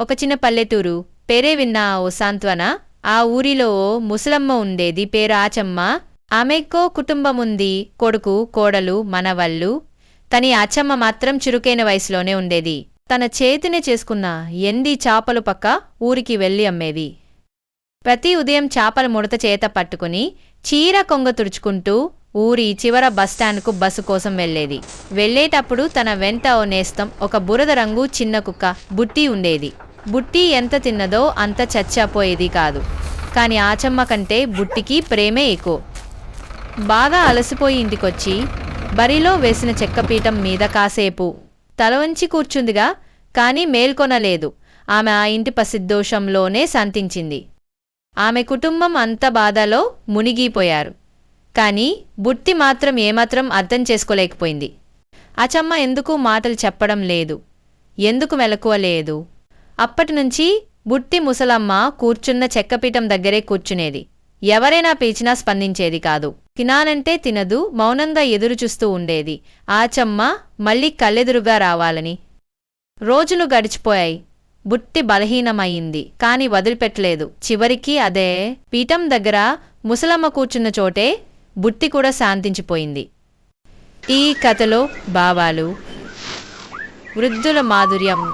ఒక చిన్న పల్లెటూరు. పేరే విన్నా ఓ సాంత్వన. ఆ ఊరిలో ఓ ముసలమ్మ ఉండేది పేరు ఆచమ్మ. ఆమెకో కుటుంబం ఉంది కొడుకు కోడలు మనవళ్ళు. తని ఆచమ్మ మాత్రం చురుకైన వయసులోనే ఉండేది. తన చేతినే చేసుకున్న ఎండి చాపలు పక్క ఊరికి వెళ్ళి అమ్మేది. ప్రతి ఉదయం చాపల ముడత చేత పట్టుకుని చీర కొంగ తుడుచుకుంటూ ఊరి చివర బస్టాండ్కు బస్సు కోసం వెళ్ళేది. వెళ్ళేటప్పుడు తన వెంట ఓ నేస్తం ఒక బురద రంగు చిన్న కుక్క బుట్టి ఉండేది. బుట్టి ఎంత తిన్నదో అంత చచ్చాపోయేది కాదు. కాని ఆచమ్మ కంటే బుట్టికి ప్రేమే ఎక్కువ. బాగా అలసిపోయి ఇంటికొచ్చి బరిలో వేసిన చెక్కపీఠం మీద కాసేపు తల వంచి కూర్చుందిగా కాని మేల్కొనలేదు. ఆమె ఆ ఇంటి పసిద్దోషంలోనే శాంతించింది. ఆమె కుటుంబం అంత బాధలో మునిగిపోయారు. కాని బుట్టి మాత్రం ఏమాత్రం అర్థం చేసుకోలేకపోయింది. అచమ్మ ఎందుకు మాటలు చెప్పడం లేదు? ఎందుకు మెలకువ లేదు? అప్పటి నుంచి బుట్టి ముసలమ్మ కూర్చున్న చెక్కపీఠం దగ్గరే కూర్చునేది. ఎవరైనా పీచినా స్పందించేది కాదు. తినానంటే తినదు మౌనంగా ఎదురుచూస్తూ ఉండేది. ఆచమ్మ మళ్ళీ కళ్ళెదురుగా రావాలని. రోజులు గడిచిపోయాయి. బుట్టి బలహీనమయ్యింది కాని వదిలిపెట్టలేదు. చివరికి అదే పీఠం దగ్గర ముసలమ్మ కూర్చున్న చోటే బుట్టి కూడా శాంతించిపోయింది. ఈ కథలో భావాలు వృద్ధుల మాధుర్యం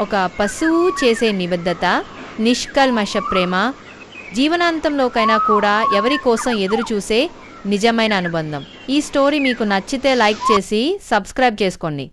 ఒక పశువు చేసే నిబద్ధత నిష్కల్మష ప్రేమ జీవనాంతంలోకైనా కూడా ఎవరి కోసం ఎదురు చూసే నిజమైన అనుబంధం. ఈ స్టోరీ మీకు నచ్చితే లైక్ చేసి సబ్స్క్రైబ్ చేసుకోండి.